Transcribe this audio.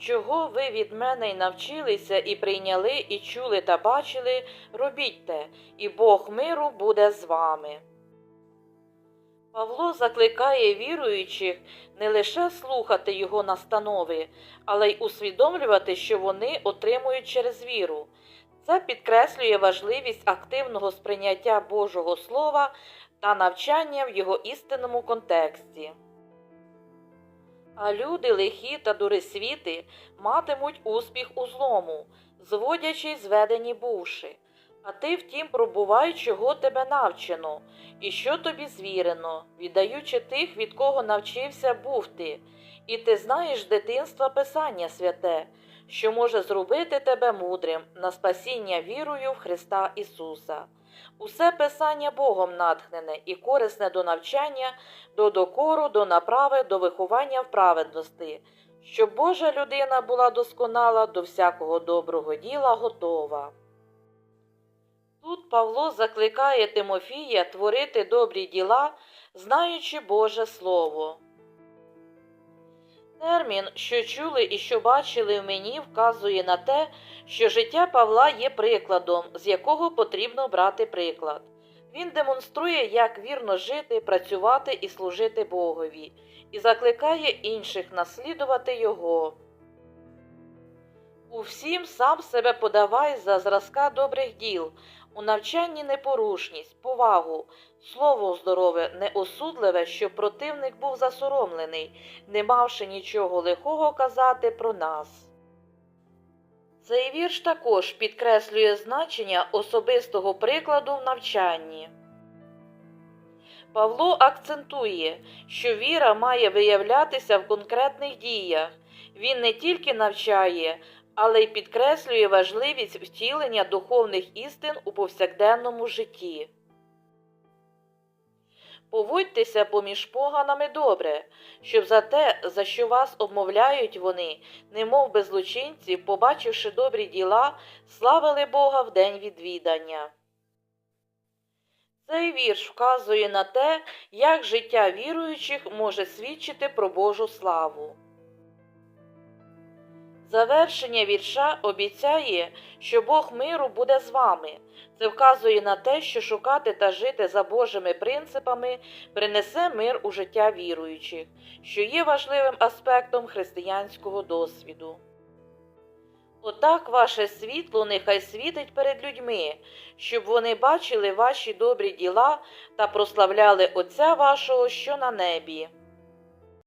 Чого ви від мене й навчилися, і прийняли, і чули та бачили, робіть те, і Бог миру буде з вами. Павло закликає віруючих не лише слухати його настанови, але й усвідомлювати, що вони отримують через віру. Це підкреслює важливість активного сприйняття Божого Слова та навчання в його істинному контексті. А люди лихі та дурисвіти матимуть успіх у злому, зводячи й зведені бувши. А ти, втім, пробувай, чого тебе навчено, і що тобі звірено, віддаючи тих, від кого навчився був ти, і ти знаєш дитинства Писання святе, що може зробити тебе мудрим на спасіння вірою в Христа Ісуса. Усе Писання Богом натхнене і корисне до навчання, до докору, до направи, до виховання в праведності, щоб Божа людина була досконала до всякого доброго діла готова. Тут Павло закликає Тимофія творити добрі діла, знаючи Боже Слово. Термін, що чули і що бачили в мені, вказує на те, що життя Павла є прикладом, з якого потрібно брати приклад. Він демонструє, як вірно жити, працювати і служити Богові, і закликає інших наслідувати Його. У всім сам себе подавай за зразка добрих діл, у навчанні непорушність, повагу, слово здорове, неосудливе, щоб противник був засоромлений, не мавши нічого лихого казати про нас. Цей вірш також підкреслює значення особистого прикладу в навчанні. Павло акцентує, що віра має виявлятися в конкретних діях. Він не тільки навчає, але й підкреслює важливість втілення духовних істин у повсякденному житті. Поводьтеся поміж поганами добре, щоб за те, за що вас обмовляють вони, немов би злочинці, побачивши добрі діла, славили Бога в день відвідання. Цей вірш вказує на те, як життя віруючих може свідчити про Божу славу. Завершення вірша обіцяє, що Бог миру буде з вами. Це вказує на те, що шукати та жити за Божими принципами принесе мир у життя віруючих, що є важливим аспектом християнського досвіду. Отак ваше світло нехай світить перед людьми, щоб вони бачили ваші добрі діла та прославляли Отця вашого, що на небі.